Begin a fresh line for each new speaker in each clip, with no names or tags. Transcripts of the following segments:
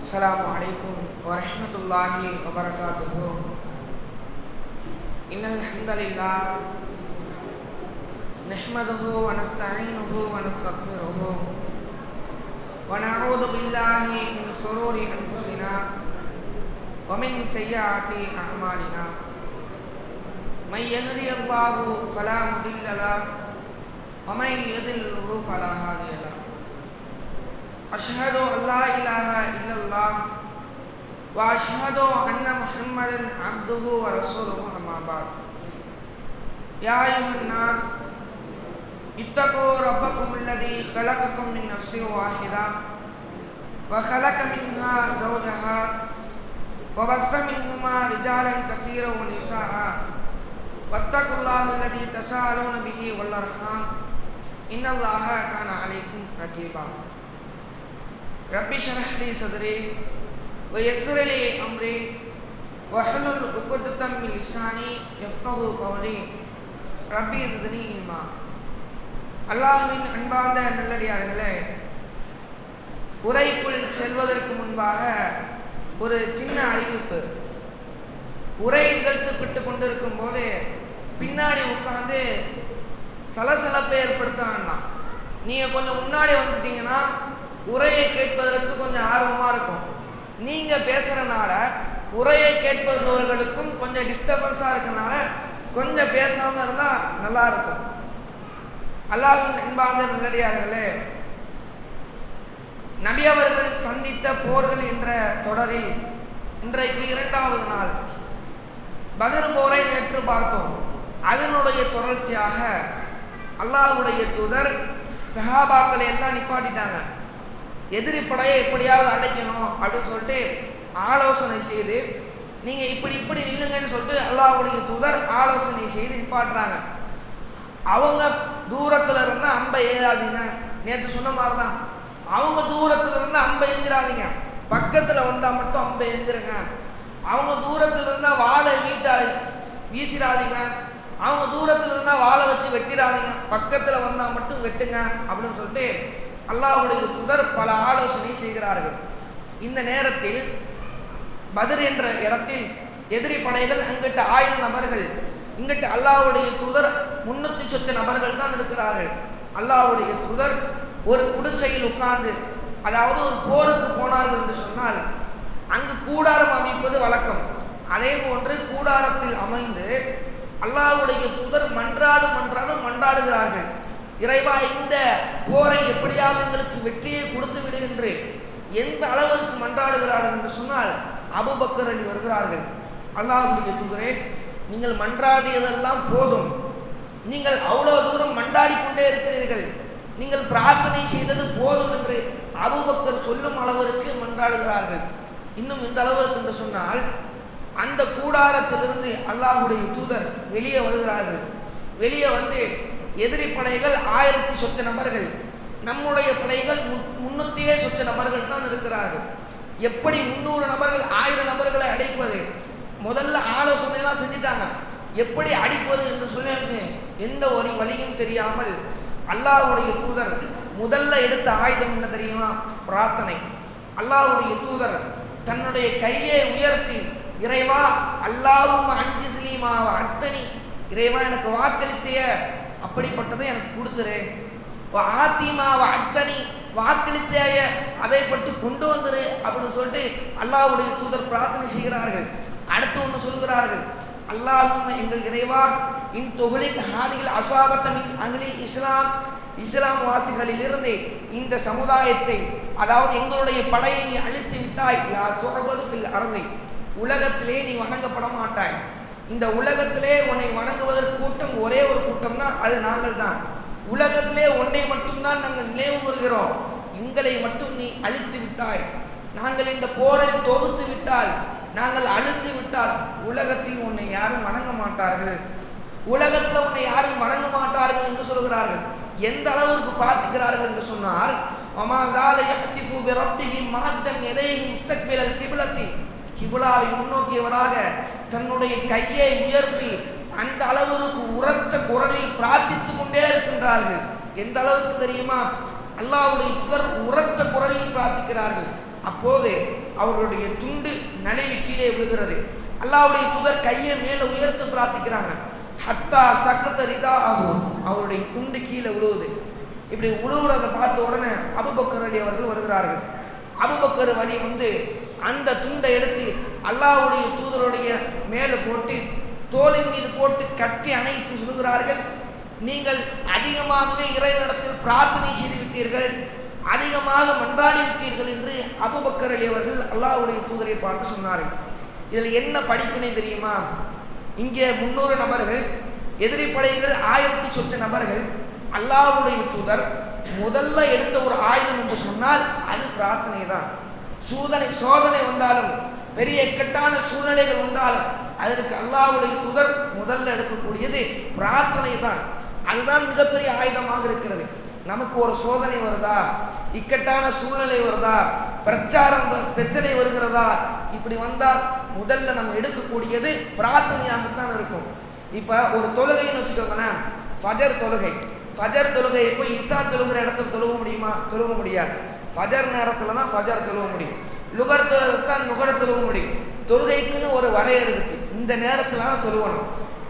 السلام عليكم ورحمة الله وبركاته إن الحمد لله نحمده ونستعينه ونستغفره ونعوذ بالله من شرور أنفسنا ومن سيئات أعمالنا من يهدي الله فلا مضل له ومن يضلله فلا هادي له أشهد أن لا إله إلا الله وأشهد أن محمدا عبده ورسوله أما بعد. يا أيها الناس اتقوا ربكم الذي خلقكم من نفس واحدة وخلق منها زوجها وبث منهما رجالا كثيرا ونساء. واتقوا الله الذي تساءلون به والأرحام. إن الله كان عليكم رقيبا. ரப்பி ஷரஹ்லி சதுரி ஒயசுரலி அம்ரி வஹலுல் உக்குத்தம் இஷானி எஃப்கஹு கௌலி. ரப்பி சதுனி இன்மா அல்லாஹுவின் அன்பார்ந்த நல்லடியார்களே உரைக்குள் செல்வதற்கு முன்பாக ஒரு சின்ன அறிவிப்பு. உரை நிகழ்த்து விட்டு கொண்டிருக்கும் போது பின்னாடி உட்காந்து சலசலப்பை ஏற்படுத்த வேண்டாம். நீங்கள் கொஞ்சம் முன்னாடி வந்துட்டீங்கன்னா உரையை கேட்பதற்கு கொஞ்சம் ஆர்வமாக இருக்கும். நீங்கள் பேசுகிறனால உரையை கேட்பவர்களுக்கும் கொஞ்சம் டிஸ்டர்பன்ஸாக இருக்கனால கொஞ்சம் பேசாமல் இருந்தால் நல்லா இருக்கும். அல்லாஹின் அன்பார்ந்த நல்லடியார்களே நபி அவர்கள் சந்தித்த போர்கள் என்ற தொடரில் இன்றைக்கு இரண்டாவது நாள். பகர் போரை நேற்று பார்த்தோம். அதனுடைய தொடர்ச்சியாக அல்லாஹுடைய தூதர் சஹாபாக்களை எல்லாம் நிப்பாட்டிட்டாங்க. எதிரி படையை எப்படியாவது அடைக்கணும் அப்படின்னு சொல்லிட்டு ஆலோசனை செய்து நீங்கள் இப்படி இப்படி நில்லுங்கன்னு சொல்லிட்டு அல்லாவுடைய தூதர் ஆலோசனை செய்து நிப்பாட்டுறாங்க. அவங்க தூரத்தில் இருந்து அம்பை ஏறாதீங்க. நேற்று சொன்ன மாதிரி தான் அவங்க தூரத்தில் இருந்து அம்பை எஞ்சிடாதீங்க பக்கத்தில் வந்தால் மட்டும் அம்பை எஞ்சிருங்க. அவங்க தூரத்தில் இருந்தால் வாழை வீட்டா வீசிடாதீங்க. அவங்க தூரத்தில் இருந்தால் வாழை வச்சு வெட்டிடாதீங்க. பக்கத்தில் வந்தால் மட்டும் வெட்டுங்க அப்படின்னு சொல்லிட்டு அல்லாஹுடைய துதர் பல ஆலோசனை செய்கிறார்கள். இந்த நேரத்தில் பதிர் என்ற இடத்தில் எதிரி படைகள் அங்கிட்ட ஆயிரம் நபர்கள் இங்கிட்ட அல்லாவுடைய தூதர் முன்னூத்தி சொச்ச நபர்கள் தான் இருக்கிறார்கள். அல்லாவுடைய தூதர் ஒரு குடிசையில் உட்கார்ந்து அதாவது ஒரு போருக்கு போனார்கள் என்று சொன்னால் அங்கு கூடாரம் அமைப்பது வழக்கம். அதே போன்று கூடாரத்தில் அமைந்து அல்லாவுடைய தூதர் மன்றாடும் மன்றாடும் மன்றாடுகிறார்கள். இறைவா இந்த போரை எப்படியாவது எங்களுக்கு வெற்றியை கொடுத்து விடு என்று எந்த அளவிற்கு மன்றாடுகிறார்கள் என்று சொன்னால் அபுபக்கர் அலி வருகிறார்கள். அல்லாஹுடைய தூதரே நீங்கள் மன்றாடியதெல்லாம் போதும். நீங்கள் அவ்வளோ தூரம் மன்றாடி கொண்டே இருக்கிறீர்கள். நீங்கள் பிரார்த்தனை செய்தது போதும் என்று அபுபக்கர் சொல்லும் அளவிற்கு மன்றாடுகிறார்கள். இன்னும் இந்த அளவிற்கு என்று சொன்னால் அந்த கூடாரத்திலிருந்து அல்லாஹுடைய தூதர் வெளியே வருகிறார்கள். வெளியே வந்து எதிரி படைகள் ஆயிரத்தி சொச்ச நபர்கள். நம்முடைய படைகள் முன்னூத்தியே சொச்ச நபர்கள் தான் இருக்கிறார்கள். எப்படி முன்னூறு நபர்கள் ஆயிரம் நபர்களை அடைப்பது? முதல்ல ஆலோசனைலாம் செஞ்சுட்டாங்க. எப்படி அடிப்பது என்று சொல்லி எந்த ஒரு வழியும் தெரியாமல் அல்லாஹுடைய தூதர் முதல்ல எடுத்த ஆயுதம் என்ன தெரியுமா? பிரார்த்தனை. அல்லாஹுடைய தூதர் தன்னுடைய கையை உயர்த்தி இறைவா அல்லாவும் அஞ்சு சிலிமாவ அத்தனி. இறைவா எனக்கு வாக்களித்திய அப்படிப்பட்டதை எனக்கு கொடுத்துரு. ஆத்திமாவை அத்தனி வாக்களித்தாய அதை பற்றி கொண்டு வந்துரு அப்படின்னு சொல்லிட்டு அல்லாவுடைய தூதர் பிரார்த்தனை செய்கிறார்கள். அடுத்து ஒன்று சொல்கிறார்கள் அல்லாஹும் எங்கள் இறைவா இன் தொகுலிக் ஹாதிகள் அசாபத்தமின் அகலில் இஸ்லாம் இஸ்லாம் வாசிகளிலிருந்து இந்த சமுதாயத்தை அதாவது எங்களுடைய படையை நீ அழித்து விட்டாய். தொடர்பது ஃபில் அறவை உலகத்திலே நீ வணங்கப்பட மாட்டாய். இந்த உலகத்திலே உன்னை வணங்குவதற்கு கூட்டம் ஒரே ஒரு கூட்டம் தான் அது நாங்கள் தான் உலகத்திலே உன்னை மட்டும்தான் நாங்கள் நினைவு கூறுகிறோம். எங்களை மட்டும் நீ அழித்து விட்டாய். நாங்கள் இந்த போரில் தொகுத்து விட்டால் நாங்கள் அழிந்து விட்டால் உலகத்தில் உன்னை யாரும் வணங்க மாட்டார்கள். உலகத்தில் உன்னை யாரும் வணங்க மாட்டார்கள் என்று சொல்கிறார்கள். எந்த அளவுக்கு பார்த்துக்கிறார்கள் என்று சொன்னால் கிபுலாவை முன்னோக்கியவராக தன்னுடைய கையை உயர்த்தி அந்த அளவுக்கு உரத்த குரலில் பிரார்த்தித்துக் கொண்டே இருக்கின்றார்கள். எந்த அளவுக்கு தெரியுமா? அல்லாவுடைய புதர் உரத்த குரலில் பிரார்த்திக்கிறார்கள். அப்போது அவர்களுடைய துண்டு நனைவு கீழே விழுகிறது. அல்லாவுடைய புதர் கையை மேலே உயர்த்து பிரார்த்திக்கிறாங்க. ஹத்தா சக்கத்தரிதா ஆகும் அவருடைய துண்டு கீழே விழுவுது. இப்படி உழுவுறதை பார்த்த உடனே அபுபக்கர் அலி அவர்கள் வருகிறார்கள். அபுபக்கர் வழி வந்து அந்த துண்டை எடுத்து அல்லாவுடைய தூதருடைய மேலே போட்டு தோலின் மீது போட்டு கட்டி அணைத்து சொல்கிறார்கள் நீங்கள் அதிகமாகவே இறைவனிடத்தில் பிரார்த்தனை செய்துவிட்டீர்கள் அதிகமாக மன்றாடி விட்டீர்கள் என்று அபுபக்கர் அலி அவர்கள் அல்லாவுடைய தூதரை பார்த்து சொன்னார்கள். இதில் என்ன படிப்பினை தெரியுமா? இங்கே முன்னூறு நபர்கள் எதிரி படைகள் ஆயிரத்தி சொச்ச நபர்கள் அல்லாவுடைய தூதர் முதல்ல எடுத்த ஒரு ஆயுதம் என்று சொன்னால் அது பிரார்த்தனை தான் சூதனை சோதனை வந்தாலும் பெரிய இக்கட்டான சூழ்நிலைகள் வந்தாலும் அதற்கு அல்லாவுடைய துதர் முதல்ல எடுக்கக்கூடியது பிரார்த்தனை தான் அதுதான் மிகப்பெரிய ஆயுதமாக இருக்கிறது. நமக்கு ஒரு சோதனை வருதா? இக்கட்டான சூழ்நிலை வருதா? பிரச்சாரம் பிரச்சனை வருகிறதா? இப்படி வந்தால் முதல்ல நம்ம எடுக்கக்கூடியது பிரார்த்தனையாகத்தான் இருக்கும். இப்போ ஒரு தொழுகைன்னு வச்சுக்கோங்களேன். ஃபஜர் தொழுகை. ஃபஜர் தொழுகை எப்போ இசா தொழுகிற இடத்துல தொழுக முடியுமா? தொழுக முடியாது. ஃபஜர் நேரத்தில் தான் ஃபஜர் தொழுவ முடியும். லுகர் தான் நுகர் தொழுவ முடியும். தொழுகைக்குன்னு ஒரு வரையறை இருக்கு. இந்த நேரத்தில் தான் தொழுவணும்.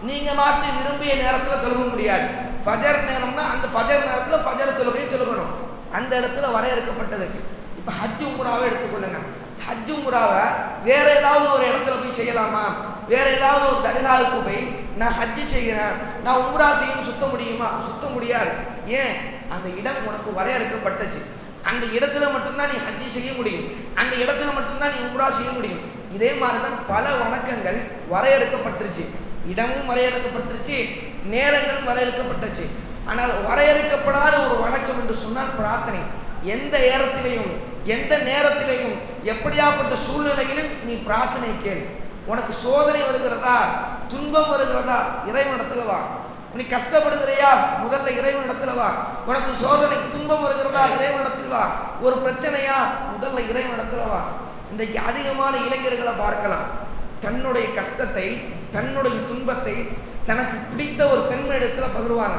நீங்கள் மாற்றி விரும்பிய நேரத்தில் தொழுக முடியாது. ஃபஜர் நேரம்னா அந்த ஃபஜர் நேரத்தில் ஃபஜர் தொழுகை தொழுகணும். அந்த இடத்துல வரையறுக்கப்பட்டதுக்கு இப்போ ஹஜ்ஜு உம்ராவை எடுத்துக்கொள்ளுங்க. ஹஜ் உம்ராவை வேற ஏதாவது ஒரு இடத்துல போய் செய்யலாமா? வேற ஏதாவது ஒரு தர்காவுக்கு போய் நான் ஹஜ்ஜு செய்கிறேன். நான் உம்ரா செய்யணும் சுத்த முடியுமா? சுத்த முடியாது. ஏன்? அந்த இடம் உனக்கு வரையறுக்கப்பட்டச்சு. அந்த இடத்துல மட்டும்தான் நீ ஹஜ்ஜி செய்ய முடியும். அந்த இடத்துல மட்டும்தான் நீ உம்ரா செய்ய முடியும். இதே மாதிரி தான் பல வணக்கங்கள் வரையறுக்கப்பட்டுருச்சு. இடமும் வரையறுக்கப்பட்டுருச்சு நேரங்களும் வரையறுக்கப்பட்டுச்சு ஆனால் வரையறுக்கப்படாத ஒரு வணக்கம் என்று சொன்னால் பிரார்த்தனை. எந்த நேரத்திலையும் எந்த நேரத்திலையும் எப்படியாப்பட்ட சூழ்நிலையிலும் நீ பிரார்த்தனை கேள். உனக்கு சோதனை வருகிறதா? துன்பம் வருகிறதா? இறைவனத்தில் வா. நீ கஷ்டப்படுகிறையா? முதல்ல இறைவனிடத்தில் வா. உனக்கு சோதனை துன்பம் வருகிறதா? இறைவனிடத்தில் வா. ஒரு பிரச்சனையா? முதல்ல இறைவனிடத்தில் வா. இன்றைக்கு அதிகமான இளைஞர்களை பார்க்கலாம். தன்னுடைய கஷ்டத்தை தன்னுடைய துன்பத்தை தனக்கு பிடித்த ஒரு பெண்மணிடத்துல பகிர்வாங்க.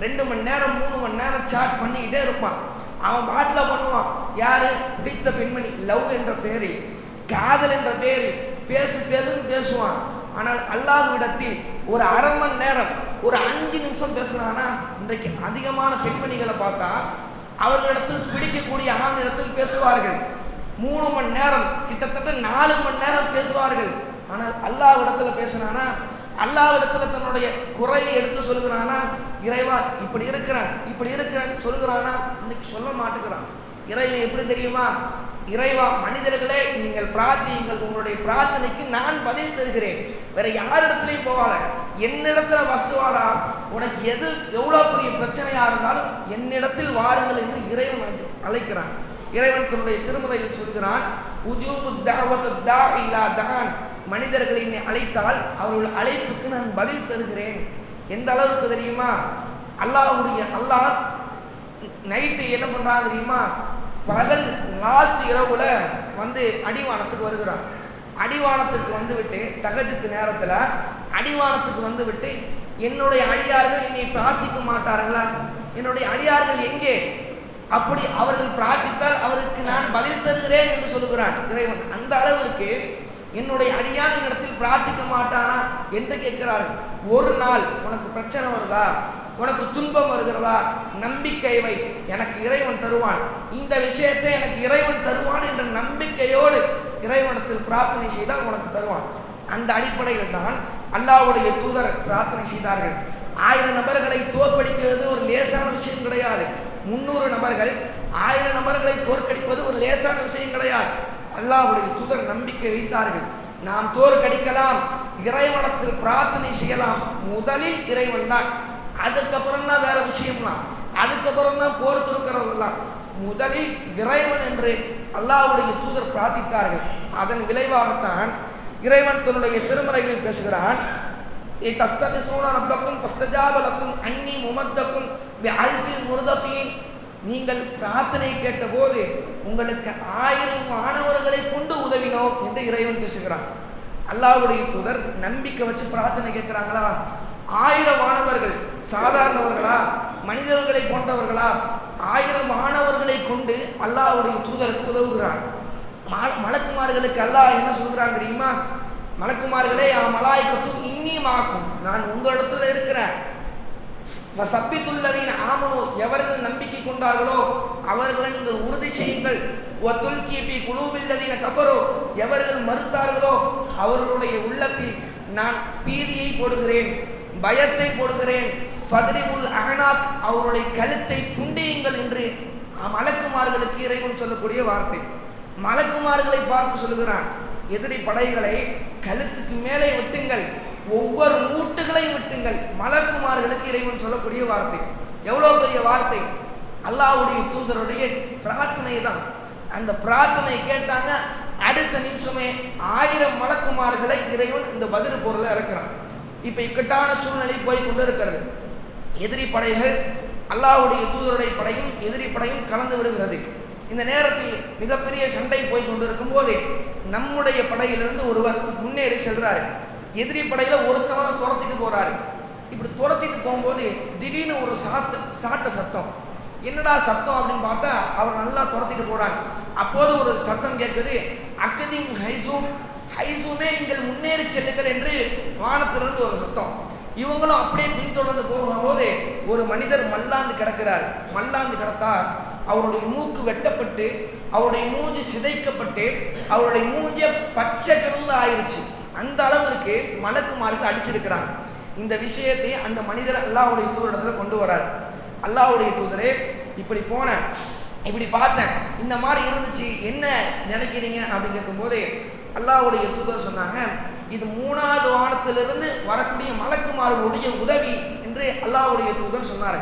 ரெண்டு மணி நேரம் மூணு மணி நேரம் சாட் பண்ணிக்கிட்டே இருப்பான். அவன் பாட்டில் பண்ணுவான். யாரு? பிடித்த பெண்மணி. லவ் என்ற பேரில். காதல் என்ற பேரில். பேசு பேசுன்னு பேசுவான். ஆனால் அல்லாஹ்விடத்தில் ஒரு அரை மணி நேரம் ஒரு அஞ்சு நிமிஷம் பேசுறானா இன்றைக்கு அதிகமான பெண்மணிகளை பார்த்தா அவர்களிடத்தில் பிடிக்கக்கூடிய ஆணிடத்தில் பேசுவார்கள். மூணு மணி நேரம் கிட்டத்தட்ட நாலு மணி நேரம் பேசுவார்கள். ஆனால் அல்லாஹ்விடத்தில் பேசுனானா அல்லாஹ்விடத்துல தன்னுடைய குறையை எடுத்து சொல்லுகிறானா இறைவா இப்படி இருக்கிறான் இப்படி இருக்கிறான் சொல்லுகிறானா இன்னைக்கு சொல்ல மாட்டுக்கிறான் இறைவன் எப்படி தெரியுமா இறைவா மனிதர்களே நீங்கள் பிரார்த்தியுங்கள். உங்களுடைய பிரார்த்தனைக்கு நான் பதில் தருகிறேன். வேற யாரிடத்துலையும் போகாத. என்னிடத்துல வஸ்துவாடா? உனக்கு எது எவ்வளோ பெரிய பிரச்சனையா இருந்தாலும் என்னிடத்தில் வாருங்கள் என்று இறைவன் அழைக்கிறான். இறைவன் தன்னுடைய திருமுறையில் சொல்கிறான் உஜூபு தாவத்து தா இல்லா தான் மனிதர்களை என்னை அழைத்தால் அவர்கள் அழைப்புக்கு நான் பதில் தருகிறேன். எந்த அளவுக்கு தெரியுமா? அல்லாஹ்வுடைய அல்லாஹ் நைட்டு என்ன பண்றாங்க தெரியுமா? பகல் லாஸ்ட் இரவுல வந்து அடிவானத்துக்கு வருகிறான் அடிவானத்துக்கு வந்துவிட்டு தகஜத்து நேரத்தில் அடிவானத்துக்கு வந்துவிட்டு என்னுடைய அடியார்கள் என்னை பிரார்த்திக்க மாட்டார்களா? என்னுடைய அடியார்கள் எங்கே? அப்படி அவர்கள் பிரார்த்தித்தால் அவருக்கு நான் பதில் தருகிறேன் என்று சொல்லுகிறான் இறைவன். அந்த அளவிற்கு என்னுடைய அடியான் இடத்தில் பிரார்த்திக்க மாட்டானா? என்று கேட்கிறார்கள். ஒரு நாள் உனக்கு பிரச்சனை வருதா? உனக்கு துன்பம் வருகிறதா? நம்பிக்கை வை. எனக்கு இறைவன் தருவான். இந்த விஷயத்தை எனக்கு இறைவன் தருவான் என்ற நம்பிக்கையோடு இறைவனத்தில் பிரார்த்தனை செய்தால் உனக்கு தருவான். அந்த அடிப்படையில் தான் அல்லாவுடைய தூதர் பிரார்த்தனை செய்தார்கள். ஆயிரம் நபர்களை தோற்கடிக்கிறது ஒரு லேசான விஷயம் கிடையாது. முன்னூறு நபர்கள் ஆயிரம் நபர்களை தோற்கடிப்பது ஒரு லேசான விஷயம் கிடையாது. அல்லாவுடைய தூதர் நம்பிக்கை வைத்தார்கள். நாம் தோற்கடிக்கலாம். இறைவனத்தில் பிரார்த்தனை செய்யலாம். முதலில் இறைவன் தான். அதுக்கப்புறம் தான் வேற விஷயம்லாம். அதுக்கப்புறம் தான் போர் தொடுக்கிறதெல்லாம். முதலில் இறைவன் என்று அல்லாஹ்வுடைய தூதர் பிரார்த்தித்தார்கள். அதன் விளைவாகத்தான் இறைவன் தன்னுடைய திருமறைகளில் பேசுகிறான் அன்னி முமத்தக்கும் பிஅல்ஃபில் நீங்கள் பிரார்த்தனை கேட்டபோது உங்களுக்கு ஆயிரம் மாணவர்களை கொண்டு உதவினோம் என்று இறைவன் பேசுகிறான். அல்லாவுடைய தூதர் நம்பிக்கை வச்சு பிரார்த்தனை கேட்கிறாங்களா? ஆயிரம் மாணவர்கள் சாதாரணவர்களா மனிதர்களை போன்றவர்களா ஆயிரம் மாணவர்களை கொண்டு அல்லாஹ்வுடைய தூதருக்கு உதவுகிறார். மலக்குமார்களுக்கு அல்லாஹ் என்ன சொல்கிறாங்க தெரியுமா? மலக்குமார்களே அவன் மலாய்க்கத்தும் இன்னியமாக்கும் நான் உங்களிடத்துல இருக்கிறேன். சப்பித்துள்ளவின் ஆமனோ எவர்கள் நம்பிக்கை கொண்டார்களோ அவர்களை நீங்கள் உறுதி செய்யுங்கள். ஒத்துல்கியபி குழுவில்லதின கஃபரோ எவர்கள் மறுத்தார்களோ அவர்களுடைய உள்ளத்தில் நான் பீதியை போடுகிறேன். பயத்தை போடுகிறேன். ஃபத்ரிபுல் அகனாக் அவருடைய கழுத்தை துண்டியுங்கள் என்று மலக்குமார்களுக்கு இறைவன் சொல்லக்கூடிய வார்த்தை. மலக்குமார்களை பார்த்து சொல்லுகிறான் எதிரி படைகளை கழுத்துக்கு மேலே விட்டுங்கள். ஒவ்வொரு மூட்டுகளையும் விட்டுங்கள். மலக்குமார்களுக்கு இறைவன் சொல்லக்கூடிய வார்த்தை. எவ்வளோ பெரிய வார்த்தை? அல்லாவுடைய தூதருடைய பிரார்த்தனை தான். அந்த பிரார்த்தனை கேட்டாங்க அடுத்த நிமிஷமே ஆயிரம் மலக்குமார்களை இறைவன் இந்த பதில் பொருளை இறக்குறான் இப்போ இக்கட்டான சூழ்நிலை போய் கொண்டு இருக்கிறது எதிரி படைகள் அல்லாஹ்வுடைய தூதருடைய படையும் எதிரி படையும் கலந்து விடுகிறது. இந்த நேரத்தில் மிகப்பெரிய சண்டை போய் கொண்டிருக்கும் போது நம்முடைய படையிலிருந்து ஒருவர் முன்னேறி செல்றாரு. எதிரி படையில் ஒருத்தவங்க துரத்திட்டு போகிறாரு இப்படி துரத்திட்டு போகும்போது திடீர்னு ஒரு சாத்து சாட்ட சத்தம். என்னடா சத்தம் அப்படின்னு பார்த்தா அவர் நல்லா துரத்திட்டு போறாங்க அப்போது ஒரு சத்தம் கேட்குது அகதிங் ஹைசூம் ஹைசூமே நீங்கள் முன்னேறி செல்லுங்கள் என்று வானத்திலிருந்து ஒரு சத்தம். இவங்களும் அப்படியே பின்தொடர்ந்து போகும்போது ஒரு மனிதர் மல்லாந்து கிடக்கிறார். மல்லாந்து கிடத்தார். அவருடைய மூக்கு வெட்டப்பட்டு அவருடைய மூஞ்சி சிதைக்கப்பட்டு அவருடைய மூஞ்சிய பச்சை கருள் ஆயிடுச்சு அந்த அளவிற்கு மலக்குமார்கள் அடிச்சிருக்கிறாங்க. இந்த விஷயத்தை அந்த மனிதர் அல்லாவுடைய தூதரிடத்துல கொண்டு வரார். அல்லாவுடைய தூதரே இப்படி போனேன் இப்படி பார்த்தேன். இந்த மாதிரி இருந்துச்சு என்ன நினைக்கிறீங்க? அப்படின்னு கேட்கும்போது அல்லாவுடைய தூதர் சொன்னாங்க இது மூணாவது வானத்திலிருந்து வரக்கூடிய மலக்குமார்களுடைய உதவி என்று அல்லாவுடைய தூதர் சொன்னார்.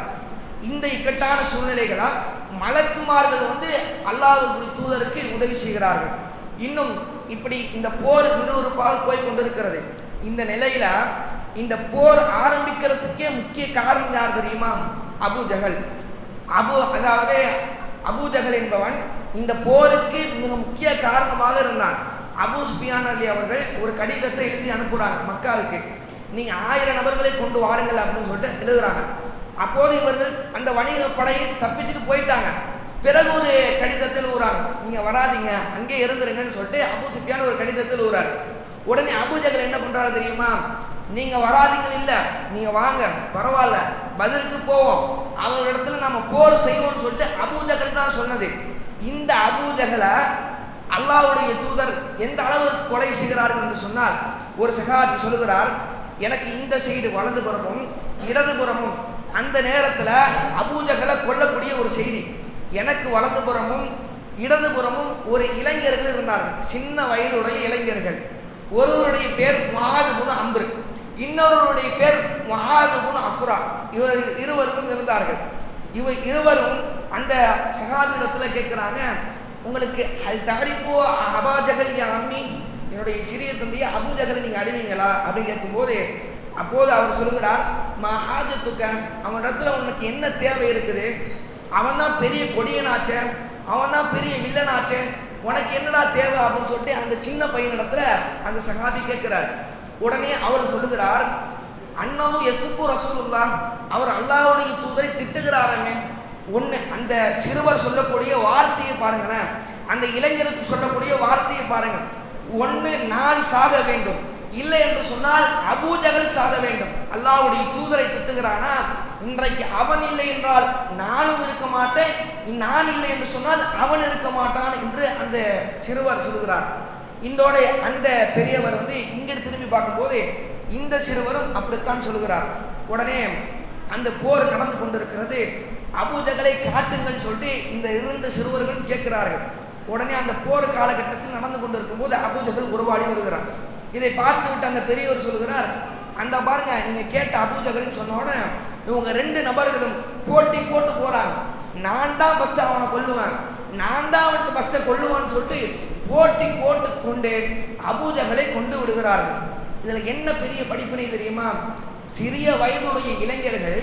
இந்த இக்கட்டான சூழ்நிலைகளால் மலக்குமார்கள் வந்து அல்லாவுடைய தூதருக்கு உதவி செய்கிறார்கள். இன்னும் இப்படி இந்த போர் விறுவிறுப்பாக போய் கொண்டிருக்கிறது. இந்த நிலையில இந்த போர் ஆரம்பிக்கிறதுக்கே முக்கிய காரணம் யார் தெரியுமா? அபு ஜஹல். அபு அதாவது அபு ஜஹல் என்பவன் இந்த போருக்கு மிக முக்கிய காரணமாக இருந்தான். அபு சுஃபியான் அலி அவர்கள் ஒரு கடிதத்தை எழுதி அனுப்புகிறாங்க மக்காவுக்கு. நீங்கள் ஆயிரம் நபர்களை கொண்டு வாருங்கள் அப்படின்னு சொல்லிட்டு எழுதுகிறாங்க அப்போது இவர்கள் அந்த வணிக படையை தப்பிச்சுட்டு போயிட்டாங்க. பிறகு ஒரு கடிதத்தில் ஊறாங்க நீங்கள் வராதீங்க அங்கே இருந்துருங்கன்னு சொல்லிட்டு அபு சுஃபியான் ஒரு கடிதத்தில் ஊறாரு உடனே அபுஜகல் என்ன பண்ணுறாரு தெரியுமா? நீங்கள் வராதீங்க இல்லை. நீங்கள் வாங்க பரவாயில்ல. பதிலுக்கு போவோம். அவரிடத்துல நம்ம போர் செய்வோம்னு சொல்லிட்டு அபு தான் சொன்னது. இந்த அபு அல்லாவுடைய அல்லாஹ்வுடைய தூதர் எந்த அளவுக்கு கொலை செய்கிறார்கள் என்று சொன்னால் ஒரு சகாபி சொல்லுகிறார் எனக்கு இந்த சைடு வலதுபுறமும் இடதுபுறமும் அந்த நேரத்தில் அபூஜகளை கொல்லக்கூடிய ஒரு செய்தி. எனக்கு வலதுபுறமும் இடதுபுறமும் ஒரு இளைஞர்கள் இருந்தார்கள். சின்ன வயதுடைய இளைஞர்கள். ஒருவருடைய பேர் முஹாதுபுன் அம்பு இன்னொருவருடைய பேர் முஹாதுபுன் அசுரா இவர் இருவரும் இருந்தார்கள். இவர் இருவரும் அந்த சகாபிடத்தில் கேட்குறாங்க உங்களுக்கு அல் தாரிஃபோ அபாஜகல் யா அம்மி என்னுடைய சிறிய தந்தையை அபூஜகலை நீங்கள் அறிவீங்களா? அப்படின்னு கேட்கும்போது அப்போது அவர் சொல்லுகிறார் மஹாஜத்துக்க அவனிடத்துல உனக்கு என்ன தேவை இருக்குது? அவன் தான் பெரிய கொடியனாச்சே அவன் தான் பெரிய வில்லனாச்சே உனக்கு என்னடா தேவை அப்படின்னு சொல்லிட்டு அந்த சின்ன பையன் இடத்துல அந்த சகாபி கேட்கிறார். உடனே அவர் சொல்லுகிறார் அண்ணாவும் எசுப்பு ரசூலுல்லா அவர் அல்லாவுடைய தூதரை திட்டுகிறாரமே ஒன்று அந்த சிறுவர் சொல்லக்கூடிய வார்த்தையை பாருங்களேன். அந்த இளைஞருக்கு சொல்லக்கூடிய வார்த்தையை பாருங்க. ஒன்று நான் சாக வேண்டும். இல்லை என்று சொன்னால் அபூஜகல் சாக வேண்டும். அல்லாவுடைய தூதரை திட்டுகிறானா? இன்றைக்கு அவன் இல்லை என்றால் நானும் இருக்க மாட்டேன். நான் இல்லை என்று சொன்னால் அவன் இருக்க மாட்டான் என்று அந்த சிறுவர் சொல்கிறார். இந்தோட அந்த பெரியவர் வந்து இங்கே திரும்பி பார்க்கும்போது இந்த சிறுவரும் அப்படித்தான் சொல்கிறார். உடனே அந்த போர் நடந்து கொண்டிருக்கிறது. அபூஜகளை காட்டுங்கள் சொல்லிட்டு இந்த இரண்டு சிறுவர்களும் கேட்கிறார்கள். உடனே அந்த போர் காலகட்டத்தில் நடந்து கொண்டிருக்கும் போது அபூஜகள் உருவாடி வருகிறார். இதை பார்த்து விட்டு அந்த பெரியவர் சொல்கிறார் அந்த பாருங்க நீங்க கேட்ட அபூஜகள்னு சொன்ன உடனே இவங்க ரெண்டு நபர்களும் போட்டி போட்டு போறாங்க. நான் தான் ஃபஸ்ட்டு அவனை கொல்லுவேன். நான் தான் அவனுக்கு ஃபஸ்ட்டை கொல்லுவான்னு சொல்லிட்டு போட்டி போட்டு கொண்டு அபூஜகளை கொண்டு விடுகிறார்கள். இதில் என்ன பெரிய படிப்பினை தெரியுமா? சிறிய வயதுடைய இளைஞர்கள்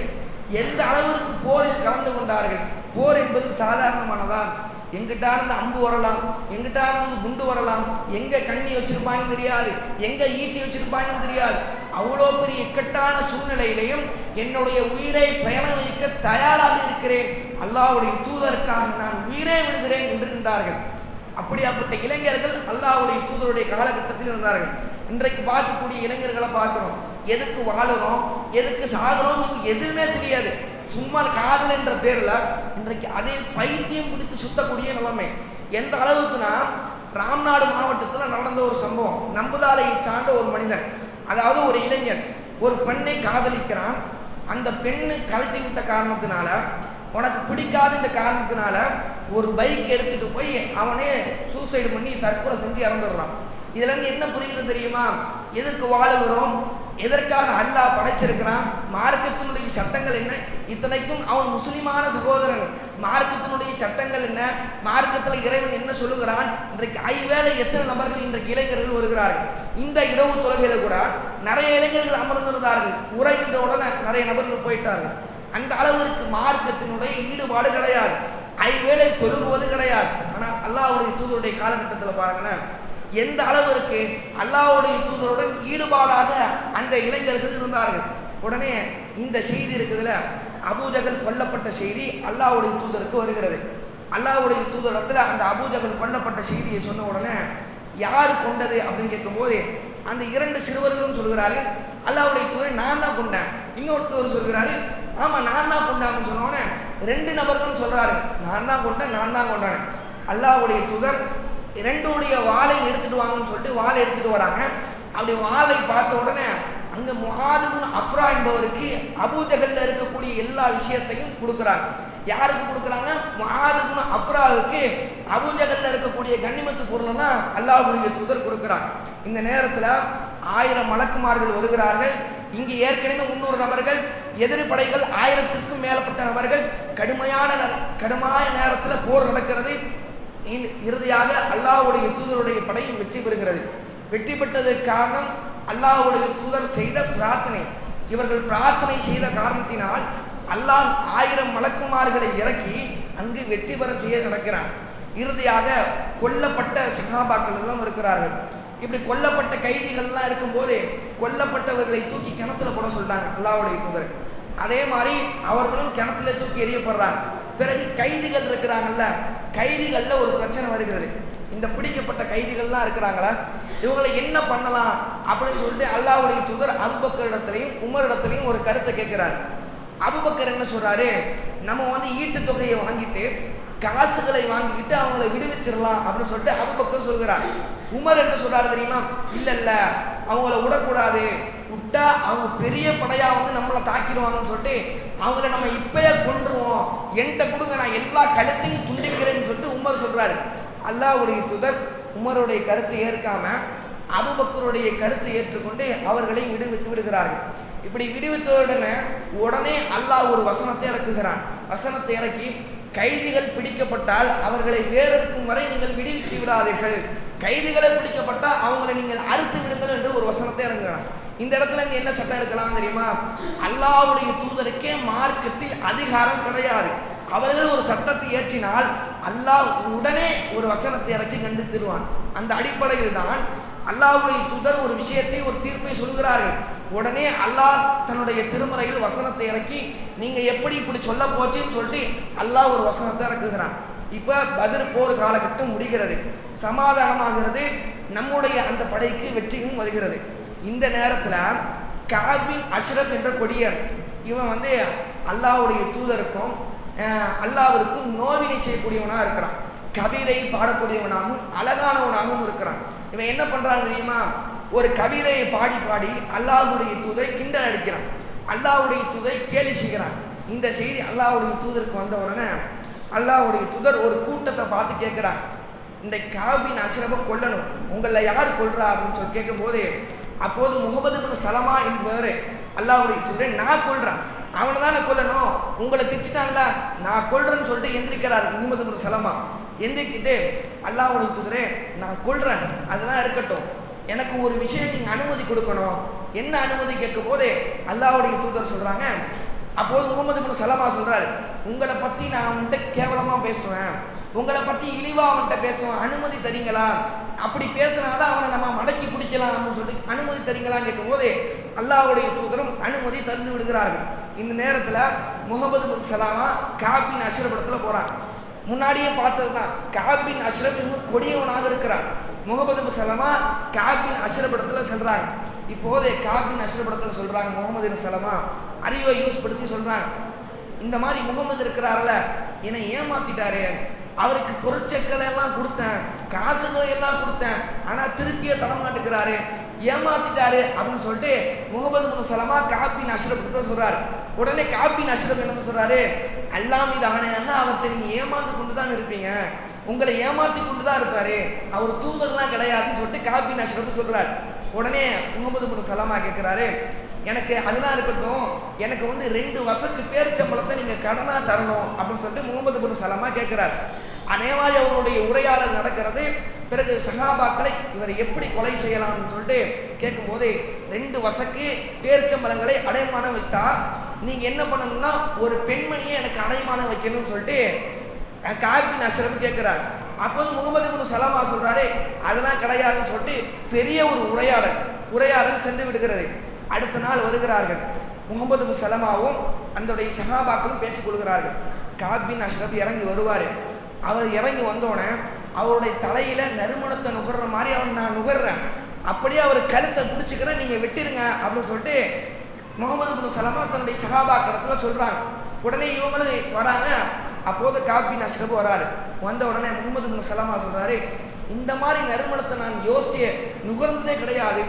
எந்த அளவிற்கு போரில் கலந்து கொண்டார்கள்? போர் என்பது சாதாரணமானதான் எங்கிட்ட இருந்து அம்பு வரலாம் எங்கிட்ட இருந்து குண்டு வரலாம் எங்க கண்ணி வச்சிருப்பாங்கன்னு தெரியாது எங்க ஈட்டி வச்சிருப்பாங்கன்னு தெரியாது. அவ்வளோ பெரிய இக்கட்டான சூழ்நிலையிலையும் என்னுடைய உயிரை பயணம் வைக்க தயாராக இருக்கிறேன். அல்லாவுடைய தூதருக்காக நான் உயிரே விடுகிறேன் என்று நின்றார்கள் அப்படியாப்பட்ட இளைஞர்கள் அல்லாவுடைய தூதருடைய காலகட்டத்தில் இருந்தார்கள். இன்றைக்கு பார்க்கக்கூடிய இளைஞர்களை பார்க்குறோம். எதுக்கு வாழறோம்? எதுக்கு சாகுறோம்? எதுவுமே தெரியாது. சும்மா காதல் என்ற பேரில் இன்றைக்கு அதே பைத்தியம் பிடித்து சுத்தக்கூடிய நிலைமை. எந்த அளவுக்குனா ராம்நாடு மாவட்டத்தில் நடந்த ஒரு சம்பவம். நம்புதாலையை சார்ந்த ஒரு மனிதன் அதாவது ஒரு இளைஞன் ஒரு பெண்ணை காதலிக்கிறான். அந்த பெண்ணு கழட்டி விட்ட காரணத்தினால உனக்கு பிடிக்காத இந்த காரணத்தினால ஒரு பைக் எடுத்துட்டு போய் அவனே சூசைடு பண்ணி தற்கொலை செஞ்சு இறந்துடுறான். இதுல இருந்து என்ன புரியுது தெரியுமா? எதுக்கு வாழுகிறோம்? எதற்காக அல்லாஹ் படைச்சிருக்கிறான்? மார்க்கத்தினுடைய சட்டங்கள் என்ன? இத்தனைக்கும் அவன் முஸ்லிமான சகோதரன் மார்க்கத்தினுடைய சட்டங்கள் என்ன? மார்க்கத்தில் இறைவன் என்ன சொல்லுகிறான்? இன்றைக்கு ஐவேளை எத்தனை நபர்கள் இன்றைக்கு இளைஞர்கள் வருகிறார்கள்? இந்த இரவு தொழுகையில கூட நிறைய இளைஞர்கள் அமர்ந்திருந்தார்கள். உரைகின்ற உடனே நிறைய நபர்கள் போயிட்டார்கள். அந்த அளவிற்கு மார்க்கத்தினுடைய ஈடுபாடு கிடையாது. ஐவேளை தொழுகுவது கிடையாது. ஆனால் அல்லாஹ்வுடைய தூதருடைய காலகட்டத்தில் பாருங்களேன் எந்த அளவிற்கு அல்லாஹ்வுடைய தூதருடன் ஈடுபாடாக அந்த இளைஞர்கள் இருந்தார்கள்? உடனே இந்த செய்தி இருக்குதுல அபூஜகல் கொல்லப்பட்ட செய்தி அல்லாவுடைய தூதருக்கு வருகிறது. அல்லாவுடைய தூதரத்தில் அந்த அபூஜகல் கொல்லப்பட்ட செய்தியை சொன்ன உடனே யார் கொண்டது அப்படின்னு கேட்கும்போது அந்த இரண்டு சிறுவர்களும் சொல்கிறார்கள் அல்லாவுடைய தூதரை நான் தான் கொண்டேன். இன்னொருத்தவர் சொல்கிறாரு ஆமாம் நான் தான் கொண்டேன் சொன்ன உடனே ரெண்டு நபர்களும் சொல்கிறாரு நான் தான் கொண்டேன் நான் தான் கொண்டானேன். அல்லாவுடைய தூதர் இரண்டுடைய வாளை எடுத்துட்டு வாங்கன்னு சொல்லிட்டு வாளை எடுத்துட்டு வராங்க. அப்படி வாளை பார்த்த உடனே அங்க முஹாதுபுன் அஃப்ரா என்பவருக்கு அபூஜகல்ல இருக்கக்கூடிய எல்லா விஷயத்தையும் கொடுக்குறாங்க. யாருக்கு கொடுக்குறாங்க முஹாதுபுன் அஃப்ராவுக்கு அபூஜகல்ல இருக்கக்கூடிய கண்ணிமத்து பொருளெல்லாம் அல்லாஹுடைய தூதர் கொடுக்குறாங்க. இந்த நேரத்தில் ஆயிரம் மலக்குமார்கள் வருகிறார்கள். இங்கு ஏற்கனவே முன்னூறு நபர்கள் எதிரி ஆயிரத்திற்கும் மேலப்பட்ட நபர்கள். கடுமையான கடுமையான நேரத்தில் போர் நடக்கிறது. இறுதியாக அல்லாஹுடைய தூதருடைய படையும் வெற்றி பெறுகிறது. வெற்றி பெற்றதற்கு காரணம் அல்லாஹுடைய தூதர் செய்த பிரார்த்தனை. இவர்கள் பிரார்த்தனை செய்த காரணத்தினால் அல்லாஹ் ஆயிரம் மலக்குமார்களை இறக்கி அங்கு வெற்றி பெற செய்ய நடக்கிறான் இறுதியாக கொல்லப்பட்ட சகாபாக்கள் எல்லாம் இருக்கிறார்கள். இப்படி கொல்லப்பட்ட கைதிகள்லாம் இருக்கும்போது கொல்லப்பட்டவர்களை தூக்கி கிணத்துல போட சொல்லிட்டாங்க அல்லாவுடைய தூதர். அதே மாதிரி அவர்களும் கிணத்துல தூக்கி எறியப்படுறாங்க. பிறகு கைதிகள் இருக்கிறாங்கல்ல கைதிகளில் ஒரு பிரச்சனை வருகிறது. இந்த பிடிக்கப்பட்ட கைதிகள்லாம் இருக்கிறாங்களா? இவங்களை என்ன பண்ணலாம்? அப்படின்னு சொல்லிட்டு அல்லாவுடைய தூதர் அபுபக்கர் இடத்துலையும் உமர் இடத்துலையும் ஒரு கருத்தை கேட்கிறார். அபுபக்கர் என்ன சொல்றாரு? நம்ம வந்து ஈட்டு தொகையை வாங்கிட்டு காசுகளை வாங்கிக்கிட்டு அவங்களை விடுவித்திடலாம் அப்படின்னு சொல்லிட்டு அபுபக்கர் சொல்கிறார். உமர் என்ன சொல்றாரு தெரியுமா? இல்லை இல்லை அவங்கள விடக்கூடாது. விட்டா அவங்க பெரிய படையா வந்து நம்மளை தாக்கிடுவாங்கன்னு சொல்லிட்டு அவங்கள நம்ம இப்பயே கொன்றுவோம். என்கிட்ட கொடுங்க நான் எல்லா கழுத்தையும் துண்டிக்கிறேன்னு சொல்லிட்டு உமர் சொல்றாரு. அல்லாஹ்வுடைய துதர் உமருடைய கருத்தை ஏற்காம அபுபக்கருடைய கருத்தை ஏற்றுக்கொண்டு அவர்களை விடுவித்து விடுகிறார்கள். இப்படி விடுவித்தவுடனே உடனே அல்லாஹ் ஒரு வசனத்தை இறக்குகிறான். வசனத்தை இறக்கி கைதிகள் பிடிக்கப்பட்டால் அவர்களை வேறெடுக்கும் வரை நீங்கள் விடுவித்து விடாதீர்கள். கைதிகளை பிடிக்கப்பட்டால் அவங்களை நீங்கள் அறுத்து விடுங்கள் என்று ஒரு வசனத்தை இறங்குகிறான். இந்த இடத்துல இங்க என்ன சட்டம் எடுக்கலாம் தெரியுமா? அல்லாஹ்வுடைய தூதருக்கே மார்க்கத்தில் அதிகாரம் கிடையாது. அவர்கள் ஒரு சட்டத்தை ஏற்றினால் அல்லாஹ் உடனே ஒரு வசனத்தை இறக்கி கண்டித்திருவான் அந்த அடிப்படையில் தான் அல்லாஹுடைய தூதர் ஒரு விஷயத்தை ஒரு தீர்ப்பை சொல்கிறார்கள். உடனே அல்லாஹ் தன்னுடைய திருமறையில் வசனத்தை இறக்கி நீங்க எப்படி இப்படி சொல்ல போச்சுன்னு சொல்லிட்டு அல்லாஹ் ஒரு வசனத்தை இறக்குகிறான். இப்ப பதிர் போர் காலகட்டம் முடிகிறது. சமாதானமாகிறது. நம்முடைய அந்த படைக்கு வெற்றியும் வருகிறது. இந்த நேரத்தில் காபின் அஷ்ரப் என்ற கொடியர் இவன் வந்து அல்லாவுடைய தூதருக்கும் அல்லாவிற்கும் நோவினை செய்யக்கூடியவனாக இருக்கிறான். கவிதை பாடக்கூடியவனாகவும் அழகானவனாகவும் இருக்கிறான். இவன் என்ன பண்ணுறான் தெரியுமா? ஒரு கவிதையை பாடி பாடி அல்லாஹுடைய தூதரை கிண்டல் அடிக்கிறான். அல்லாவுடைய தூதரை கேலி செய்கிறான். இந்த செய்தி அல்லாஹ்வுடைய தூதருக்கு வந்த உடனே அல்லாவுடைய தூதர் ஒரு கூட்டத்தை பார்த்து கேட்குறான் இந்த காபின் அஷ்ரபை கொல்லணும். உங்களை யார் கொள்றா அப்படின்னு சொல்லி கேட்கும்போது அப்போது முகமது பின் சலமா என்பவர் அல்லாஹ்வுடைய தூதரை நான் கொல்றேன். அவனை தானே கொல்லணும்? உங்களை திட்டான்ல நான் கொள்றேன்னு சொல்லிட்டு எந்திரிக்கிறார் முகமது பின் சலமா. எந்திரிக்கிட்டு அல்லாஹ்வுடைய தூதரே நான் கொல்றேன். அதெல்லாம் இருக்கட்டும். எனக்கு ஒரு விஷயம் நீங்கள் அனுமதி கொடுக்கணும். என்ன அனுமதி? கேட்கும் போதே அல்லாவுடைய தூதர் சொல்கிறாங்க அப்போது முகமது பின் சலமா சொல்கிறார் உங்களை பற்றி நான் அவன்கிட்ட கேவலமாக பேசுவேன். உங்களை பற்றி இழிவா அவன்கிட்ட பேசுவான். அனுமதி தரீங்களா? அப்படி பேசினாதான் அவனை நம்ம மடக்கி பிடிக்கலாம் அப்படின்னு சொல்லி அனுமதி தரீங்களான்னு கேட்கும்போது அல்லாவுடைய தூதரும் அனுமதி தந்து விடுகிறார்கள். இந்த நேரத்தில் முகமது சலாமா காபின் அஷ்ரபடத்தில் போகிறான் முன்னாடியே பார்த்தது தான் காபின் அஷ்ரப் இன்னும் கொடியவனாக இருக்கிறான். முகமது சலமா காபின் அஷ்ரபடத்தில் சொல்கிறாங்க இப்போதே காபின் அஷ்ரபடத்தில் சொல்கிறாங்க முகமது சலமா. அறிவை யூஸ் படுத்தி சொல்கிறாங்க இந்த மாதிரி முகமது இருக்கிறாரில்ல என்னை ஏமாத்திட்டாரு அவருக்கு பொருட்சக்களை எல்லாம் கொடுத்தேன் காசுகளை எல்லாம் கொடுத்தேன். ஆனால் திருப்பியே தரமாட்டுக்கிறாரு ஏமாத்திட்டாரு அப்படின்னு சொல்லிட்டு முகமது முசலமா காப்பி காபின் அஷ்ரப் தான் சொல்றாரு. உடனே காப்பி நஷ்டம் என்ன சொல்றாரு அல்லாமி இது ஆணையாக அவர்கிட்ட நீங்க ஏமாந்து கொண்டு தான் இருப்பீங்க. உங்களை ஏமாத்தி கொண்டு தான் இருப்பாரு. அவர் தூதர்லாம் கிடையாதுன்னு சொல்லிட்டு காப்பி நஷ்டம் சொல்றாரு. உடனே முகமது பின் சலமா கேட்கிறாரு எனக்கு அதெல்லாம் இருக்கட்டும். எனக்கு வந்து ரெண்டு வருஷத்துக்கு பேரிச்சம்பளத்தை நீங்கள் கடனாக தரணும். அப்படின்னு சொல்லிட்டு முகமது பின் சலமா கேட்குறாரு அதே மாதிரி அவருடைய உரையாடல் நடக்கிறது. பிறகு சகாபாக்களை இவர் எப்படி கொலை செய்யலாம்னு சொல்லிட்டு கேட்கும்போது ரெண்டு வசக்கு பேரிச்சம்பளங்களை அடைமானம் வைத்தா நீங்க என்ன பண்ணணும்னா ஒரு பெண்மணியை எனக்கு அடைமானம் வைக்கணும்னு சொல்லிட்டு காபின் அஷ்ரப் கேட்கிறார். அப்போது முகமது குரு சலமா சொல்றாரு அதெல்லாம் கிடையாதுன்னு சொல்லிட்டு பெரிய ஒரு உரையாடல் உரையாடல் சென்று விடுகிறது. அடுத்த நாள் வருகிறார்கள். முகமது பின் சலமாவும் அந்த சஹாபாக்களும் பேசிக் கொள்கிறார்கள். காபின் அஷ்ரப் இறங்கி வருவார். அவர் இறங்கி வந்தோடனே அவருடைய தலையில நறுமணத்தை நுகர்ற மாதிரி அவன் நான் நுகர்றேன். அப்படியே அவர் கழுத்தை பிடிச்சிக்கிறேன் நீங்க விட்டுருங்க அப்படின்னு சொல்லிட்டு முகமது பின் சலமா தன்னுடைய சகாபாக்கடத்துல சொல்றாங்க. உடனே இவங்களும் வராங்க. அப்போது காபி அஷ்ரப் வராரு. வந்த உடனே முகமது பின் சலமா சொல்றாரு இந்த மாதிரி நறுமணத்தை நான் யோசிச்சு நுகர்ந்ததே கிடையாது.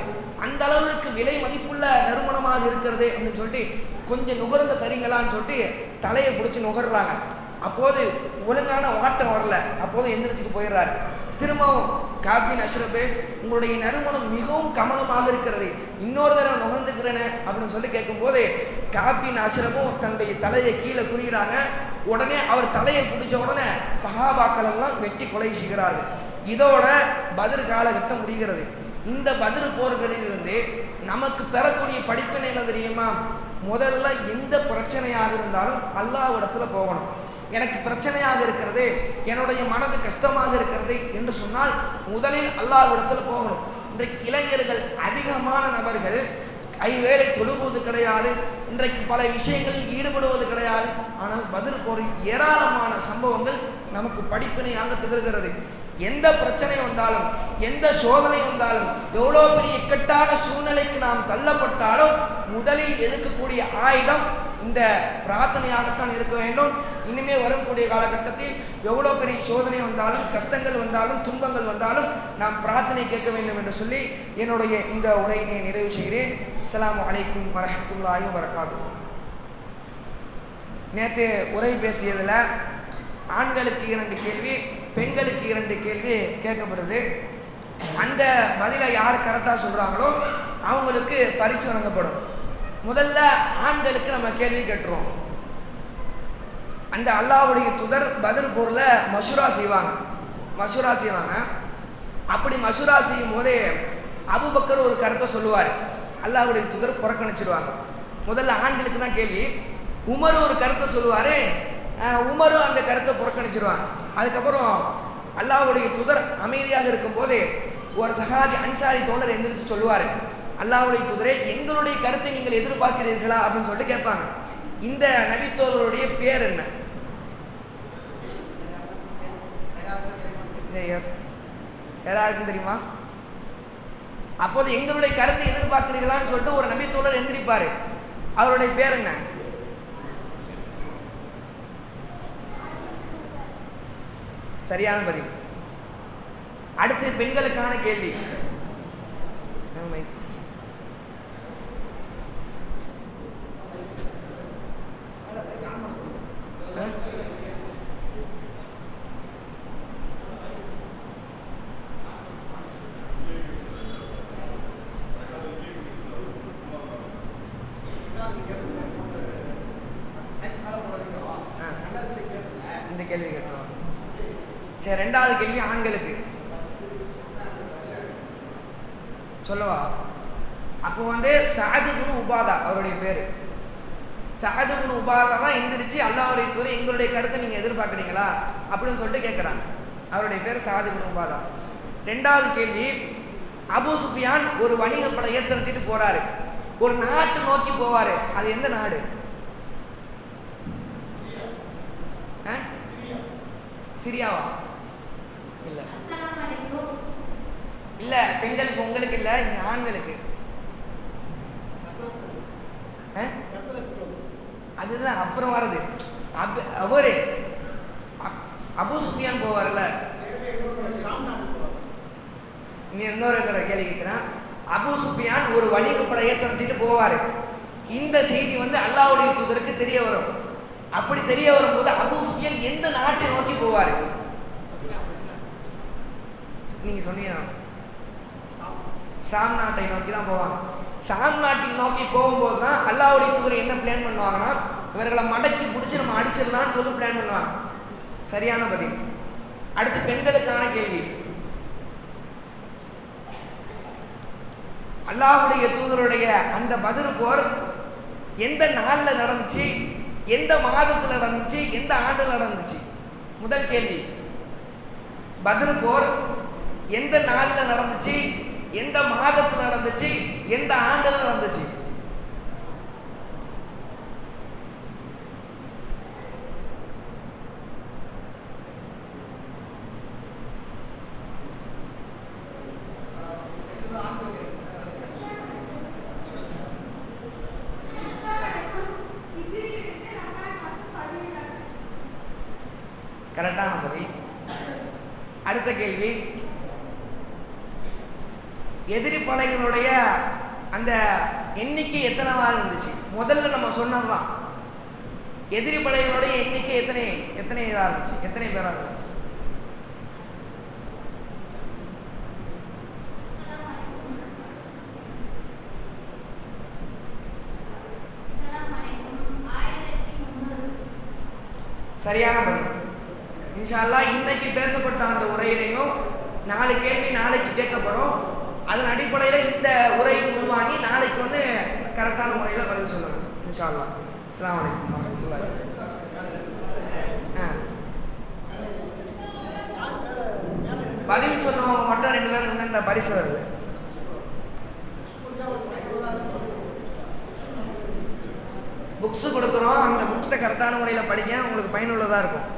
அந்த அளவிற்கு விலை மதிப்புள்ள நறுமணமாக இருக்கிறது அப்படின்னு சொல்லிட்டு கொஞ்சம் நுகர்ந்த தரீங்களான்னு சொல்லிட்டு தலையை பிடிச்சி நுகர்றாங்க. அப்போது ஒழுங்கான ஓட்டம் வரல. அப்போது எந்திரிச்சிட்டு போயிடுறாரு? திரும்பவும் காபின் அஷ்ரபு உங்களுடைய நறுமணம் மிகவும் கமலமாக இருக்கிறது. இன்னொரு தடவை நுகர்ந்துக்கிறேன் அப்படின்னு சொல்லி கேட்கும்போது காபின் அஷ்ரபும் தன்னுடைய தலையை கீழே குனிகிறாங்க. உடனே அவர் தலையை பிடிச்ச உடனே சஹாபாக்கள் எல்லாம் வெட்டி கொலை செய்கிறார்கள். இதோட பதிர் காலகட்டம் முடிகிறது. இந்த பதிர் போர்களிலிருந்து நமக்கு பெறக்கூடிய படிப்பினை என்ன தெரியுமா? முதல்ல எந்த பிரச்சனையாக இருந்தாலும் அல்லாவிடத்தில் போகணும். எனக்கு பிரச்சனையாக இருக்கிறது என்னுடைய மனது கஷ்டமாக இருக்கிறது என்று சொன்னால் முதலில் அல்லாவிடத்தில் போகணும். இன்றைக்கு இளைஞர்கள் அதிகமான நபர்கள் ஐவேளை தொழுவது கிடையாது இன்றைக்கு பல விஷயங்களில் ஈடுபடுவது கிடையாது. ஆனால் பதில் போரில் ஏராளமான சம்பவங்கள் நமக்கு படிப்பினையாக திகழ்கிறது. எந்த பிரச்சனை வந்தாலும் எந்த சோதனை வந்தாலும் எவ்வளோ பெரிய இக்கட்டான சூழ்நிலைக்கு நாம் தள்ளப்பட்டாலும் முதலில் எதிர்க்கக்கூடிய ஆயுதம் இந்த பிரார்த்தனையாகத்தான் இருக்க வேண்டும். இனிமே வரக்கூடிய காலகட்டத்தில் எவ்வளோ பெரிய சோதனை வந்தாலும் கஷ்டங்கள் வந்தாலும் துன்பங்கள் வந்தாலும் நாம் பிரார்த்தனை கேட்க வேண்டும் என்று சொல்லி என்னுடைய இந்த உரையினை நிறைவு செய்கிறேன். இஸ்லாம் அலைக்கும் வரஹத்துல்லாஹி வரக்காது நேற்று உரை பேசியதில் ஆண்களுக்கு இரண்டு கேள்வி பெண்களுக்கு இரண்டு கேள்வி கேட்கப்படுது. அந்த பதிலை யார் கரெக்டாக சொல்கிறாங்களோ அவங்களுக்கு பரிசு வழங்கப்படும். முதல்ல ஆண்களுக்கு நம்ம கேள்வி கேட்டுருவோம் அந்த அல்லாவுடைய துதர் பதில் பொருளை மசூரா செய்வாங்க. மசூரா செய்வாங்க. அப்படி மசூரா செய்யும் போதே அபுபக்கர் ஒரு கருத்தை சொல்லுவார். அல்லாவுடைய துதர் புறக்கணிச்சிருவாங்க. முதல்ல ஆண்களுக்கு தான் கேள்வி. உமர் ஒரு கருத்தை சொல்லுவார். உமரும் அந்த கருத்தை புறக்கணிச்சிருவாங்க. அதுக்கப்புறம் அல்லாவுடைய துதர் அமைதியாக இருக்கும்போது ஒரு சஹாபி அன்சாரி தோழர் எந்திரிச்சு சொல்லுவார். அல்லாவுடைய தூதரே எங்களுடைய கருத்தை நீங்கள் எதிர்பார்க்கிறீர்களா அப்படின்னு சொல்லிட்டு கேட்பாங்க. இந்த நபித்தோழருடைய பேர் என்ன? யாராருக்கும் தெரியுமா? அப்போது எங்களுடைய கருத்தை எதிர்பார்க்கிறீர்களான்னு சொல்லிட்டு ஒரு நபித்தோழர் எந்திரிப்பாரு. அவருடைய பேர் என்ன? சரியான பதில். அடுத்து பெண்களுக்கான கேள்வி நன்மை. ஆ? ஆ. இந்த கேள்வி கேட்டுருவாங்க சரி ரெண்டாவது கேள்வி ஆண்களுக்கு. சொல்லவா? அப்போ வந்து சாதுகுனு உபாதா அவருடைய பேர். சாதுகுனு உபாதா தான் எந்திரிச்சு அல்லாவுடைய தூர எங்களுடைய கருத்தை நீங்கள் எதிர்பார்க்குறீங்களா? அப்படின்னு சொல்லிட்டு கேட்குறாங்க அவருடைய பேர் சாதுகுனு உபாதா. ரெண்டாவது கேள்வி அபு சுஃபியான் ஒரு வணிக படையை திரட்டிட்டு போறாரு. ஒரு நாட்டு நோக்கி போவாரு. அது எந்த நாடு? சிரியாவா இல்லை இல்லை பெண்களுக்கு உங்களுக்கு இல்லை இங்கே ஆண்களுக்கு. அதுதான் அப்புறம் வர்றது. அப் அவரு. அப்- அபு சுஃபியான் போவார்ல. நீ இன்னொரு தடவை கேள்வி கேட்கிறான். அபு சுஃபியான் ஒரு வணிக படையை திரட்டிட்டு போவார். இந்த செய்தி வந்து அல்லாவுடைய தூதருக்கு தெரிய வரும். அப்படி தெரிய வரும்போது அபு சுஃபியான் எந்த நாட்டை நோக்கி போவார்? நீங்க சொன்னீங்க சாம் நாட்டை நோக்கி தான் போவாங்க. சாம் நாட்டை நோக்கி போகும்போது தான் அல்லாவுடைய தூதர் என்ன பிளான் பண்ணுவாங்கன்னா இவர்களை மடக்கி பிடிச்சி நம்ம அடிச்சிடலாம்னு சொல்லி பிளான் பண்ணுவாங்க. சரியான பதில். அடுத்து பெண்களுக்கான கேள்வி. அல்லாஹ்வுடைய தூதருடைய அந்த பதில் போர் எந்த நாளில் நடந்துச்சு? எந்த மாதத்தில் நடந்துச்சு? எந்த ஆண்டில் நடந்துச்சு? முதல் கேள்வி. பதில் போர் எந்த நாளில் நடந்துச்சு? எந்த மாதத்தில் நடந்துச்சு? எந்த ஆண்டில் நடந்துச்சு கரெக்டான பதில் அடுத்த கேள்வி எதிரி படைகளுடைய அந்த எண்ணிக்கை எத்தனைவா இருந்துச்சு முதல்ல நம்ம சொன்னதுதான் எதிரி படையினுடைய எண்ணிக்கை எத்தனை எத்தனை இதாக இருந்துச்சு? எத்தனை பேரா இருந்துச்சு? சரியான பதில். இன்ஷா அல்லாஹ் இன்னைக்கு பேசப்பட்ட அந்த உரையிலையும் நாலு கேள்வி நாளைக்கு கேட்கப்படும். அதன் அடிப்படையில் இந்த உரை உள்வாங்கி நாளைக்கு வந்து கரெக்டான முறையில் பதில் சொல்லுங்கள் இன்ஷா அஸ்லாம் வலைக்கம் வரமத்துல்லா ஆ பதில் சொன்னவங்க மட்டும் ரெண்டு பேரும் இருங்க, இந்த பரிசு வருது. புக்ஸு கொடுக்குறோம். அந்த புக்ஸை கரெக்டான முறையில் படிங்க. உங்களுக்கு பயனுள்ளதாக இருக்கும்.